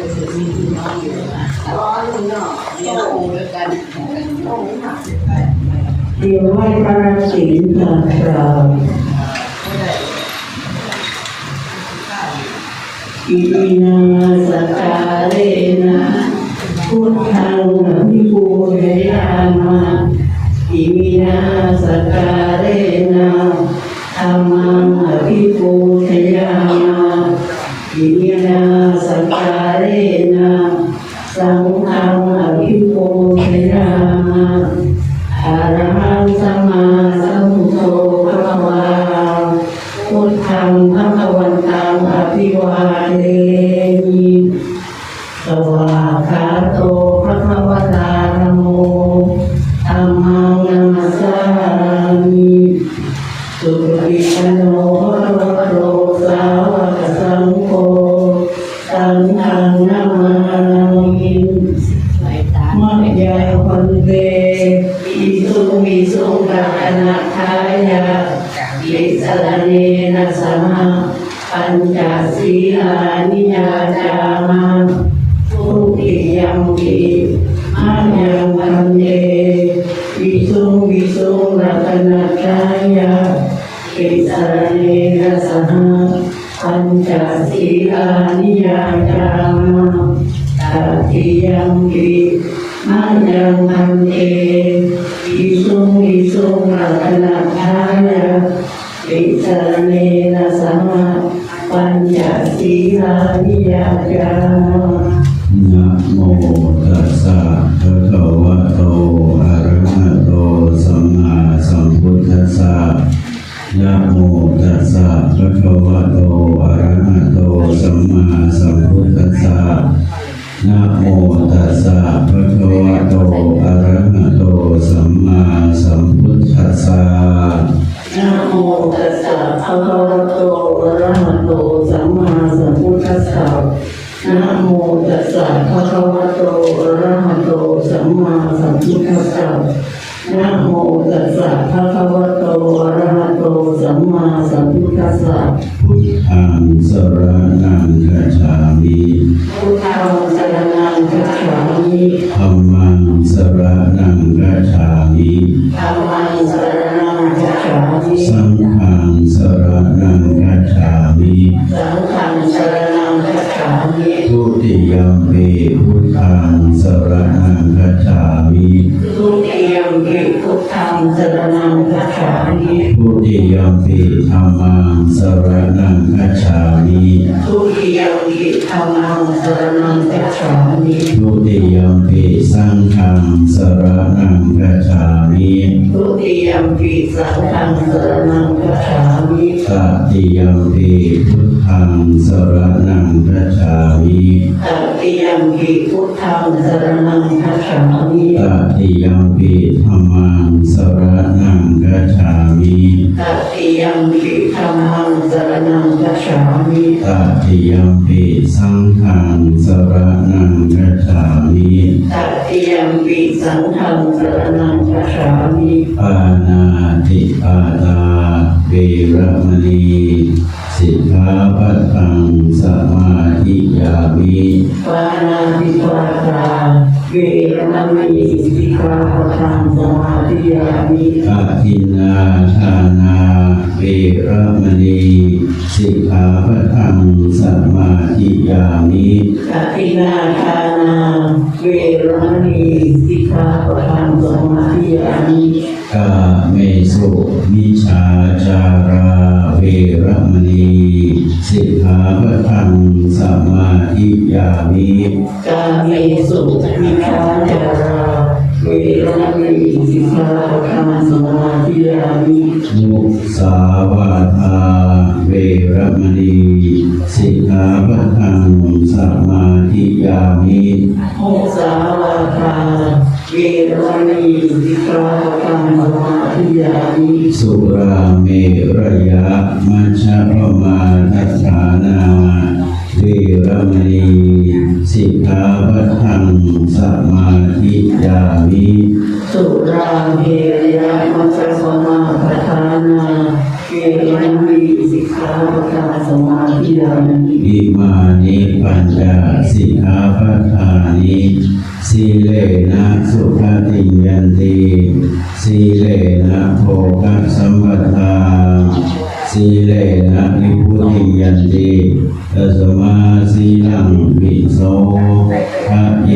จอ้ยู่ะเจ้างนอเลี้ยวยกันโอ้โหหนักเรียนไหว้พระราศีนางรามอินาสกาเลนะพุทธังนะพิภูเรยามะอิมินาสกาเลนะธรรมังอภิภู ปัญจศีลานิยาจามาทุติยัมปิมายังวันเตอิสุมิสุกัปนะทายาอิสรเนนะสมะปัญจศีลานิยาจามาตติยังปิมายังมันเตอิสุงอิสุงรัตนาทายาปิสรเน ญสีลานิยาจามานะโมตัส ระหะโตสัมมาสัมพุทธัสสะพุทธังสรณังคัจฉามิพุทธังสรณังคัจฉามิธัมมังสรณังคัจฉามิธัมมังสรณังคัจฉามิสังฆังสรณังคัจฉามิสังฆังสรณังคัจฉามิทุติยัมปิพุทธังสรณังคัจฉามิทุติยมปิพุทธัง สรณังคัจฉามิทุติยัมปิธัมมังสรณังคัจฉามิทุติยมปิธัมมังสรณังคัจฉามิทุติยัมปิสังฆังสรณังคัจฉามิทุติยมปิสังฆังสรณังคัจฉามิตติยัมปิพุทธังสรณังคัจฉามิตติยมปิพุทธังสรณังคัจฉามิตติยัมปิธัมมัง สรณังคัจฉามิตติยมปิธัมมังสรณังคัจฉามิตติยัมปิสังฆังสรณังคัจฉามิตติยมปิสังฆังสรณังคัจฉามิปานาติปาตาเวรมณีสิกขาปัตตังสมาธิยามิปานาติปาตาเวรมณีสิกขาปะทังสมาธิยามิอาทินนาทานาเวรมณีสิกขาปัตตังสมาธิยามิอธินาทานาเวรมณีสิกขาปะทัง สมาธิยามิกาเมสุมิชาจาราเวรมณีสิกขาปัตตังสมาธิยามิกาเมสุมิชาจารา เวรมณีสิกขาปะทังสมาธิยามิมุสาวาทาเวรมณีสิกขาปัฏฐังสมาธิยามิโมสาวาทาเวรมณีสิกขาปะทังสมาธิยามิสุราเมรยะมัชฌะปมาทัฏฐานาเวรมณีสิกขาปัฏฐัง ภิริยมัชฌิมาปทานาเกณฑ์วิสิกขาปทาสมาธิยานิมานิปัญญาสิกขาปทานิสิเลนะสุขติยันติสิเลนะโภคสัมปทาสิเลนะนิพุติยันติตัสมาสีลังวิโสภะเย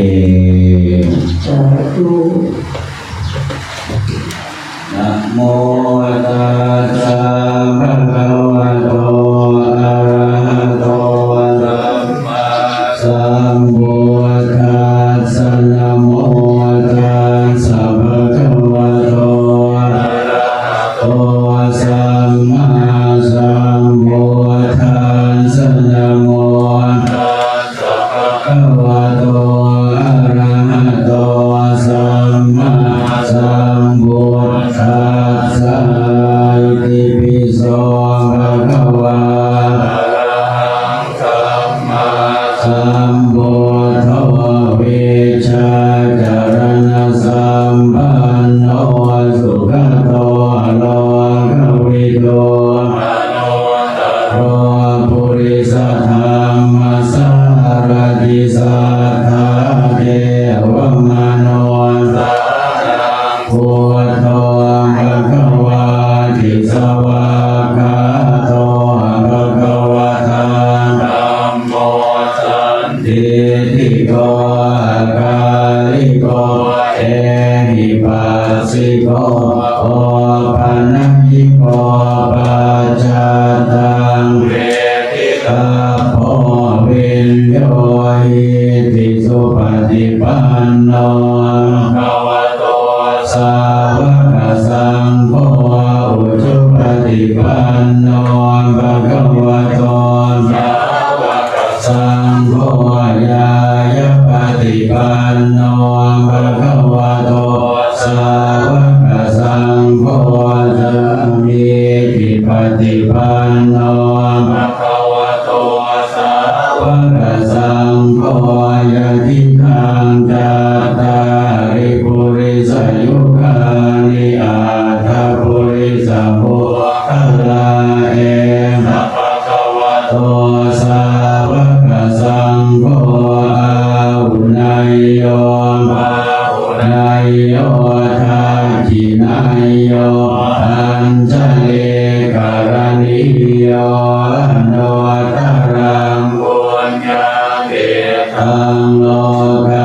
สาธุ Um, หิปัสสิโกโอปันนหิโกปัจจตังเวทิตาโพวิญโยหิติสุปฏิปันโนภวโตสาวกสังโฆอุจุปฏิปัน โนมะโค Amen.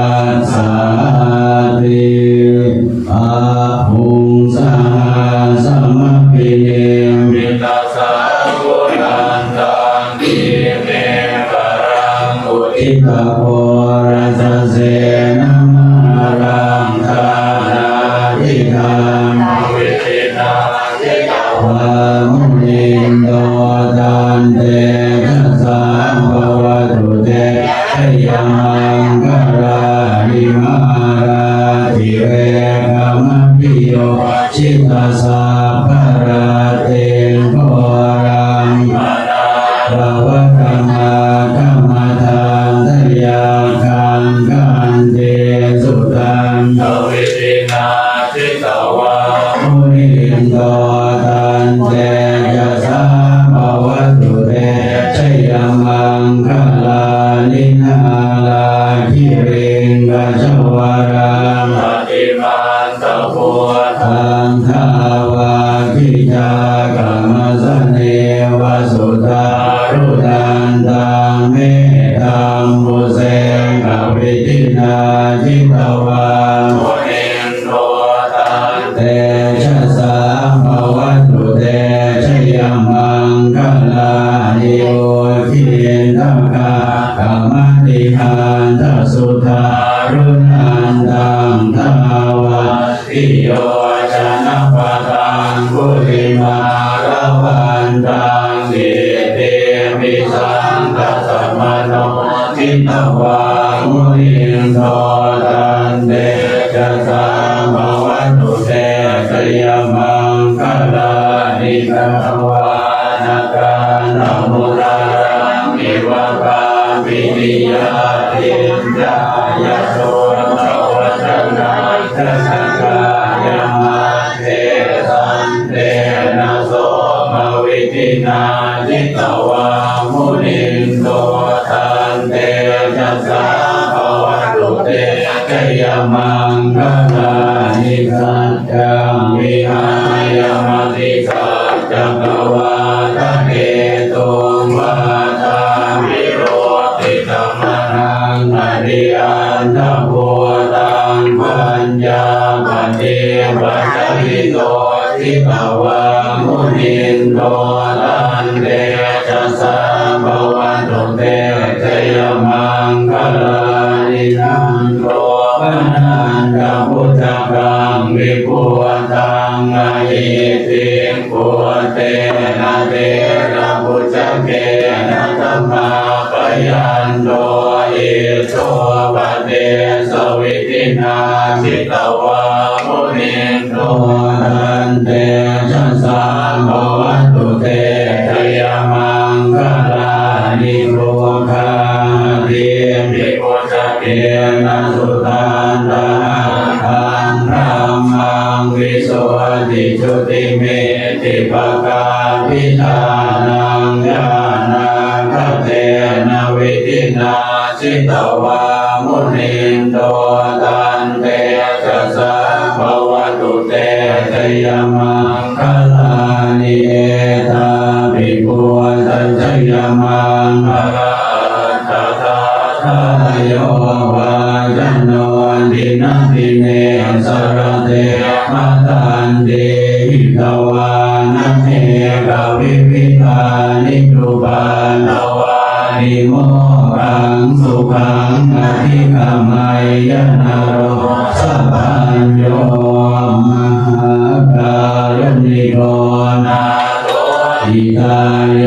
azab จะสามภวันตุเตสยมังคลานิสังวานกานามุรามิวะกามิติยาตินดายโสตวัจนาทัสกายมาเทสันเตนะโสมวิตินาจิตวามุนิโตทันเตจัสสาภวัตุเต จยมังคลานิสัจจังวิหายมติสัจจกว โสปเตสวิตินาจิตวามุนิโตทันเตชัสสะภวัตุเตชยมังคลานิโรคาเรียมิโกจเกนะสุตันตาทังธรรมังวิโสติจุติเมติปก นาจิตวามุนินโตตันเตจัสสะภวตุเตชยมังคลานิเอตาภิกขุตัชยมังคลาตถาทายโยวาจันโนดินาทิเนสรเตมาตันเดหิตวานัเมกาวิวิธานิจุปานา โมกังสุขังนาทิกามัยยนาโรสัพพัญโยมหาการยนิโกนาโตอิตาย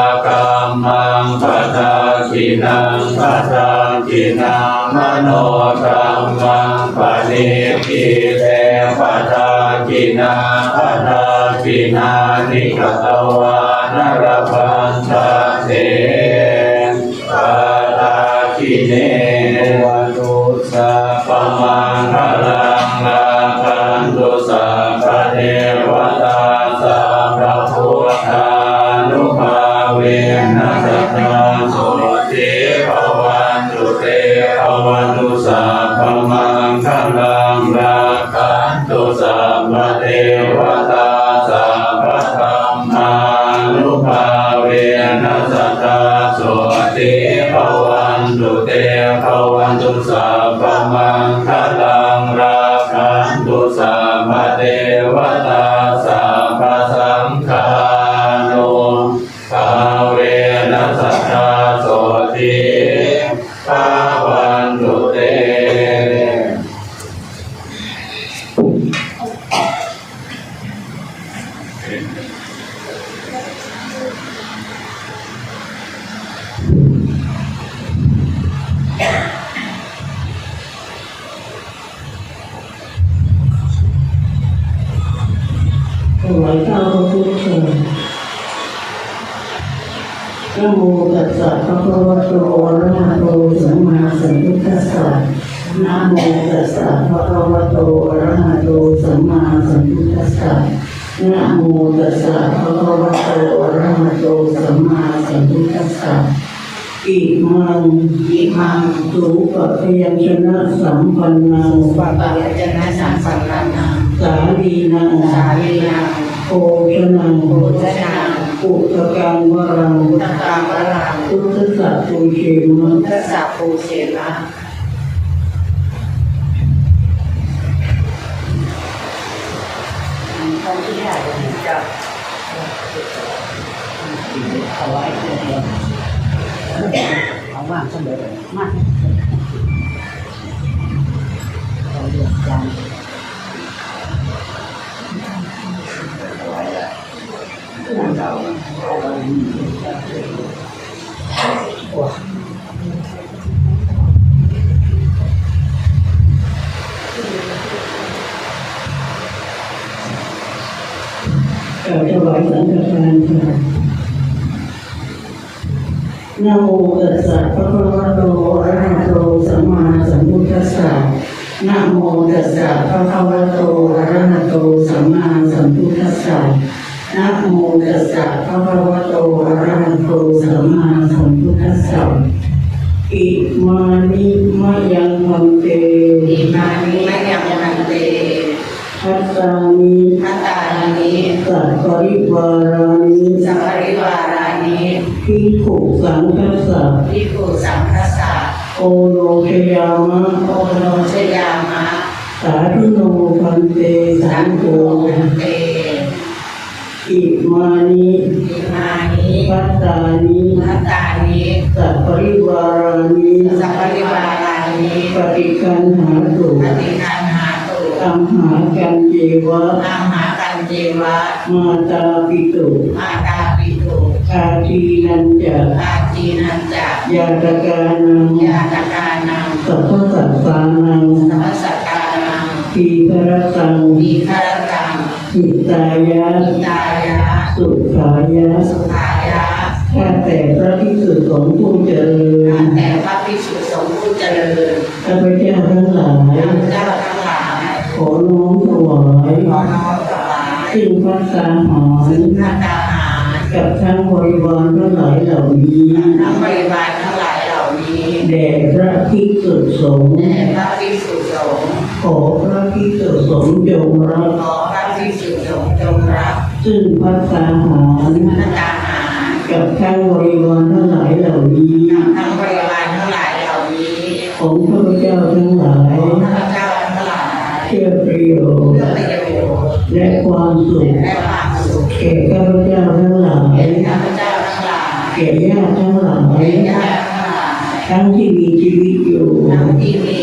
ากรรมังปทากินังปทากินังมโนกรรมังปณิพิเตปทากินังปทากินานิกตวานรพันตเตปทากิเน วตาสัพพธรรมานุภาเวนัสตาสุติภวันตุเตภวันตุสั วายข้าวพระพุทธเจ้านะโมตัสสะภะคะวะโตอะระหะโตสัมมาสัมพุทธัสสะนะโมตัสสะภะคะวะโตอะระหะโตสัมมาสัมพุทธัสสะ นะโมตัสสะภะคะวะโตอะระหะโตสัมมาสัมพุทธัสสะอิมังอิมังสุปะพยัญชนะสัมปันนังปะปะยจนะสัมปันนังสาลีนังสาลีนังโภชนังโภชนังปุถกังวรังพุทธกามะลังพุทธสัตตุเชมะทัสสะปูเชนะ ท่านที่ใหญ่จะเอาไว้เดียวเอามากเสมอมากเราเดือดจังก โตอะระหะโตสัมมาสัมพุทธัสสะอิมานิมะยังมันเตอิมานิมะยังมันเตทัสสานิทัตตานิสัพปริวารานิสัพพริวารานิภิกขุสังฆสสะภิกขุสังฆสสะโอโลชยามะโอโนชยามะสาธุโนพันเตสัสังงโฆโฆเตอิมานิอิมา นิพัตตานิทัตตานิสัพปริวารานิสัพพริวารานิปฏิคั นหาตุปฏิคันหาตุอัมหากันเจวะนามหากันเจวะมาตาปิตุมาตาปิตุอาทีนันจะอาจีนันจะยาตกานังยาตกานังสัพพสัตสานังสัมมสกานังทีพระตังมีคารตังหิตายะอิตายะสุขายะสุขายะข้าแต่พระภิกษุสงฆ์ผู้เจริญแต่พระภิกษุสงฆ์ผู้เจริญข้าพเจ้าทั้งหลายข้าพเจ้าทั้งหลายขอน้อมถวายขอน้อมถวายซึ่งพระสาหารซึ่งพระตาหารกับทั้งบริวารทั้งหลายเหล่านี้ทั้งบริวารทั้งหลายเหล่านี้แด่พระภิกษุสงฆ์แด่พระภิกษุสงฆ์ขอพระภิกษุสงฆ์จงรับขอพระภิกษุสงฆ์จงรับซึ่งพระสาหารพระตาหาร กับทั้งบริวารทั้งหลายเหล่านี้ทั้งบริวารทั้งหลายเหล่านี้ ของข้าพเจ้าทั้งหลายข้าพเจ้าทั้งหลายเพื่อประโยชเพื่อน์ประโยชน์และความสุขและความสุขแก่ข้าพเจ้าทั้งหลายแก่ข้าพเจ้าทั้งหลายแก่ญาติทั้งหลายแก่ญาติทั้งหลายทั้งที่มีชีวิตอยู่ทั้งที่มี